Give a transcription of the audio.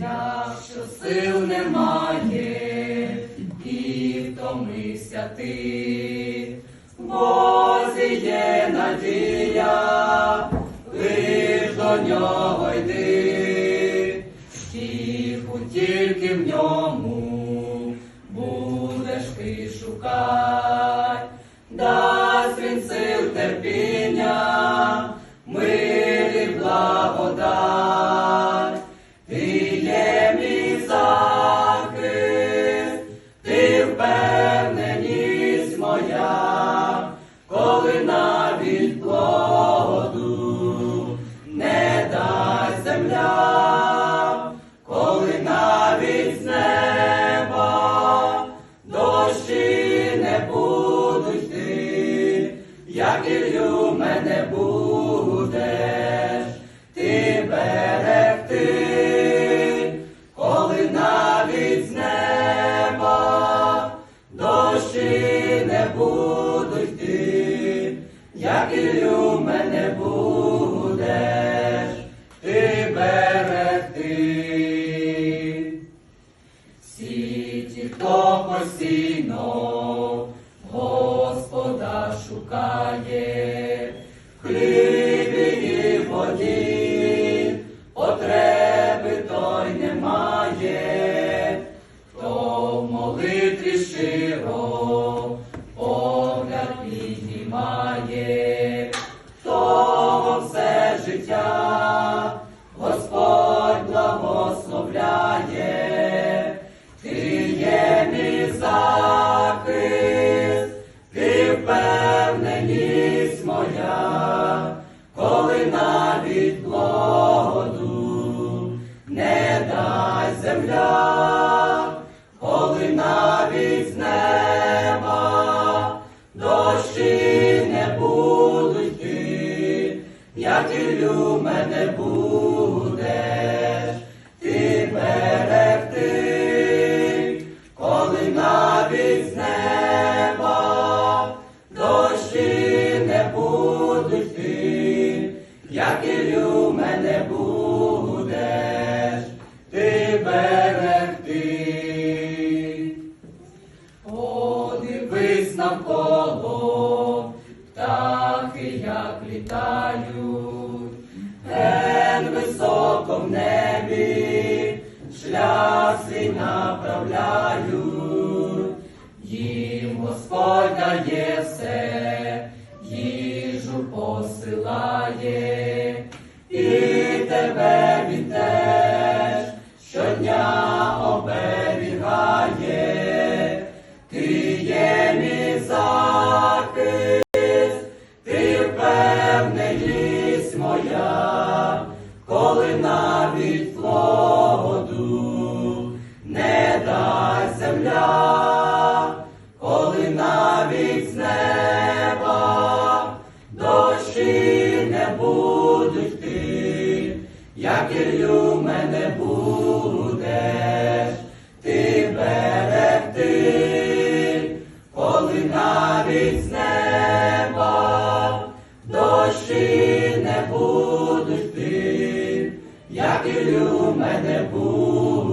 Якщо сил немає і втомився ти, Бозі є надія, лиш до нього коли навіть як мене будеш, ти берегти. Всі ті, хто постійно Господа шукає, Ілю мене будеш, ти берегти, коли навіть з неба дощі не будуть йти, як Ілю мене будеш, ти берегти. Подивись навколо, птахи як літають, дає все, їжу посилає, дощі не будуть йти, як Ілю мене будеш, ти берегти, коли навіть з неба дощі не будуть йти, як Ілю мене будеш.